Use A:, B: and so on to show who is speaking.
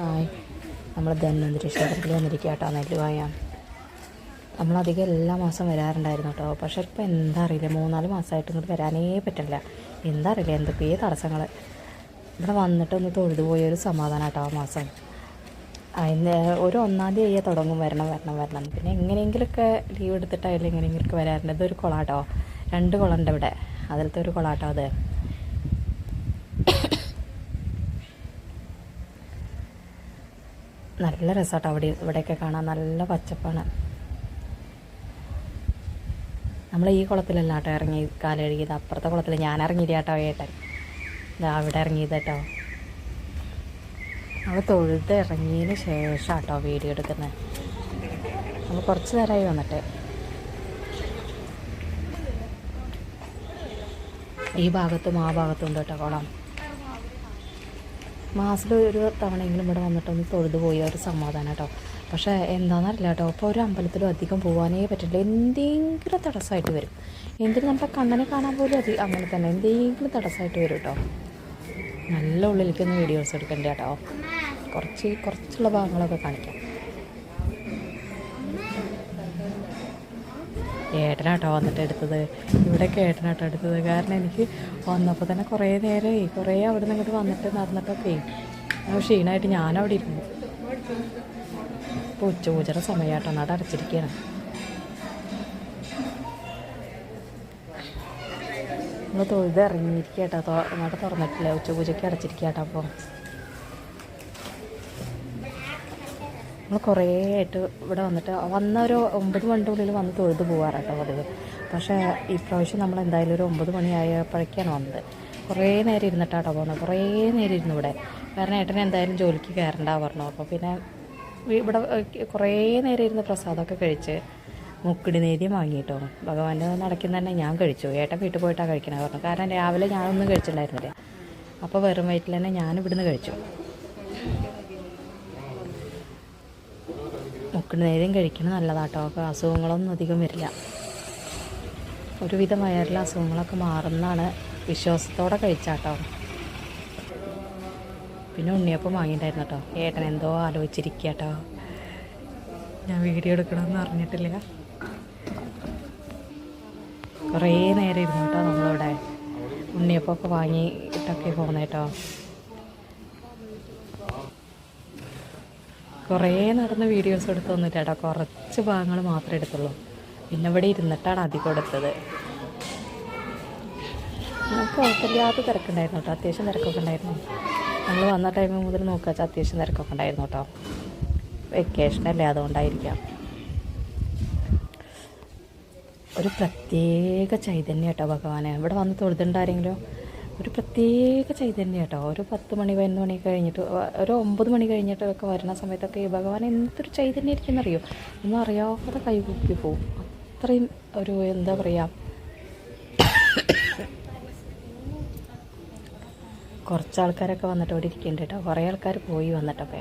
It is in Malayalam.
A: ഹായ്. നമ്മൾ ധന്വന്തരി ക്ഷേത്രത്തിൽ വന്നിരിക്കുക കേട്ടോ നെല്ലുവായ. നമ്മളധികം എല്ലാ മാസം വരാറുണ്ടായിരുന്നു കേട്ടോ പക്ഷേ ഇപ്പം എന്താ അറിയില്ല മൂന്നാൽ മാസമായിട്ട് ഇങ്ങോട്ട് വരാനേ പറ്റില്ല. എന്താ അറിയില്ല എന്തൊക്കെയോ തടസ്സങ്ങൾ ഇവിടെ വന്നിട്ട് ഒന്ന് തൊഴുതു പോയൊരു സമാധാനം കേട്ടോ ആ മാസം. അതിന് ഒരു ഒന്നാം തീയതി തുടങ്ങും വരണം വരണം വരണം. പിന്നെ എങ്ങനെയെങ്കിലുമൊക്കെ ലീവ് എടുത്തിട്ടായാലും എങ്ങനെയെങ്കിലുമൊക്കെ വരാറുണ്ട്. ഇതൊരു കുളാട്ടോ. രണ്ട് കുളമുണ്ട് ഇവിടെ. അതിലത്തെ ഒരു കുളാട്ടോ അത്. നല്ല രസമാട്ടോ അവിടെ ഇവിടെയൊക്കെ കാണാൻ നല്ല പച്ചപ്പാണ്. നമ്മൾ ഈ കുളത്തിലല്ല കേട്ടോ ഇറങ്ങി കാലഴുകിയത് അപ്പുറത്തെ കുളത്തിൽ ഞാൻ ഇറങ്ങിയില്ല കേട്ടോ ഏട്ടൻ. ഇതാ അവിടെ ഇറങ്ങിയത് കേട്ടോ. നമ്മൾ തൊഴുത് ഇറങ്ങിയതിന് ശേഷം കേട്ടോ വീഡിയോ എടുക്കുന്നത് നമ്മൾ കുറച്ച് നേരമായി വന്നിട്ട്. ഈ ഭാഗത്തും ആ ഭാഗത്തും ഉണ്ട് കേട്ടോ കുളം. മാസത്തിൽ ഒരു തവണയെങ്കിലും ഇവിടെ വന്നിട്ടൊന്ന് തൊഴുതു പോയ ഒരു സമാധാനം കേട്ടോ പക്ഷേ എന്താണെന്നറിയില്ല കേട്ടോ ഇപ്പോൾ ഒരു അമ്പലത്തിലും അധികം പോകാനേ പറ്റില്ല. എന്തെങ്കിലും തടസ്സമായിട്ട് വരും. എന്തിനും നമ്മുടെ കണ്ണനെ കാണാൻ പോലും അതി അങ്ങനെ തന്നെ. എന്തെങ്കിലും തടസ്സമായിട്ട് വരും കേട്ടോ നല്ല ഉള്ളിലേക്കൊന്ന് വീഡിയോസ് എടുക്കണ്ട കേട്ടോ കുറച്ച് കുറച്ചുള്ള ഭാഗങ്ങളൊക്കെ കാണിക്കാം. ഏട്ടനാട്ടോ വന്നിട്ട് എടുത്തത്. ഇവിടെയൊക്കെ ഏട്ടനാട്ടോ എടുത്തത്. കാരണം എനിക്ക് വന്നപ്പോൾ തന്നെ കുറേ നേരമായി. കുറേ അവിടെ നിന്ന് ഇങ്ങോട്ട് വന്നിട്ട് നടന്നിട്ടൊക്കെ ക്ഷീണമായിട്ട് ഞാനവിടെ ഇരുന്നു. ഇപ്പോൾ ഉച്ചപൂജറ സമയമായിട്ടോ നാട് അടച്ചിരിക്കുകയാണ് നമ്മൾ തൊഴുത് ഇറങ്ങിയിരിക്കട്ടോ നാട് തുറന്നിട്ടില്ല. ഉച്ചപൂജയ്ക്ക് അടച്ചിരിക്കട്ടോ അപ്പോൾ നമ്മൾ കുറേ ആയിട്ട് ഇവിടെ വന്നിട്ട് വന്ന ഒരു ഒമ്പത് മണിന്റെ ഉള്ളിൽ വന്ന് തൊഴുത് പോകാറാട്ടോ പതിവ്. പക്ഷേ ഇപ്രാവശ്യം നമ്മൾ എന്തായാലും ഒരു ഒമ്പത് മണിയായപ്പോഴേക്കാണ് വന്നത്. കുറേ നേരം ഇരുന്നിട്ടാട്ടോ പോകുന്നത് കുറേ നേരം ഇരുന്നു ഇവിടെ. കാരണം ഏട്ടനെ എന്തായാലും ജോലിക്ക് കയറണ്ട പറഞ്ഞു. അപ്പോൾ പിന്നെ ഇവിടെ കുറേ നേരം ഇരുന്ന് പ്രസാദമൊക്കെ കഴിച്ച് മുക്കിടി നേദ്യം വാങ്ങിയിട്ടോ ഭഗവാന്റെ നടക്കുന്ന തന്നെ ഞാൻ കഴിച്ചു. ഏട്ടൻ വീട്ടിൽ പോയിട്ടാണ് കഴിക്കണത് പറഞ്ഞു. കാരണം രാവിലെ ഞാനൊന്നും കഴിച്ചിട്ടുണ്ടായിരുന്നില്ല അപ്പോൾ വെറും വയറ്റിൽ തന്നെ ഞാൻ ഇവിടുന്ന് കഴിച്ചു. നേരം കഴിക്കുന്നത് നല്ലതാട്ടോ. അപ്പോൾ അസുഖങ്ങളൊന്നും അധികം വരില്ല. ഒരുവിധം വയറിലെ അസുഖങ്ങളൊക്കെ മാറുന്നതാണ് വിശ്വാസത്തോടെ കഴിച്ചാട്ടോ. പിന്നെ ഉണ്ണിയപ്പം വാങ്ങിയിട്ടുണ്ടായിരുന്നു കേട്ടോ ഏട്ടൻ എന്തോ ആലോചിച്ചിരിക്കുക കേട്ടോ ഞാൻ വീഡിയോ എടുക്കണമെന്ന് അറിഞ്ഞിട്ടില്ല. കുറേ നേരം ഇരുന്നു കേട്ടോ നമ്മളിവിടെ ഉണ്ണിയപ്പമൊക്കെ വാങ്ങിയിട്ടൊക്കെ പോകുന്നത് കുറേ നടന്ന വീഡിയോസ് എടുത്തു കേട്ടോ കുറച്ച് ഭാഗങ്ങൾ മാത്രമേ എടുത്തുള്ളൂ. പിന്നെ ഇവിടെ ഇരുന്നിട്ടാണ് അധികം എടുത്തത്. നമുക്ക് കുഴപ്പമില്ലാത്ത തിരക്കുണ്ടായിരുന്നു കേട്ടോ. അത്യാവശ്യം തിരക്കൊക്കെ ഉണ്ടായിരുന്നു. നമ്മൾ വന്ന ടൈം മുതൽ നോക്കുക അത്യാവശ്യം തിരക്കൊക്കെ ഉണ്ടായിരുന്നു കേട്ടോ. വെക്കേഷനല്ലേ അതുകൊണ്ടായിരിക്കാം. ഒരു പ്രത്യേക ചൈതന്യം കേട്ടോ ഭഗവാനെ. ഇവിടെ വന്ന് തൊഴുതുണ്ടാരെങ്കിലും? ഒരു പ്രത്യേക ചൈതന്യം കേട്ടോ. ഒരു പത്ത് മണി പതിനൊന്ന് മണി കഴിഞ്ഞിട്ട് ഒരു ഒമ്പത് മണി കഴിഞ്ഞിട്ടൊക്കെ വരുന്ന സമയത്തൊക്കെ ഈ ഭഗവാൻ എന്തൊരു ചൈതന്യം ഇരിക്കുന്നറിയോ ഒന്നും അറിയാതെ കൈകൂപ്പി പോവും. അത്രയും ഒരു എന്താ പറയുക കുറച്ച് ആൾക്കാരൊക്കെ വന്നിട്ട് അവിടെ ഇരിക്കുന്നുണ്ട് കേട്ടോ. കുറേ ആൾക്കാർ പോയി വന്നിട്ടൊക്കെ.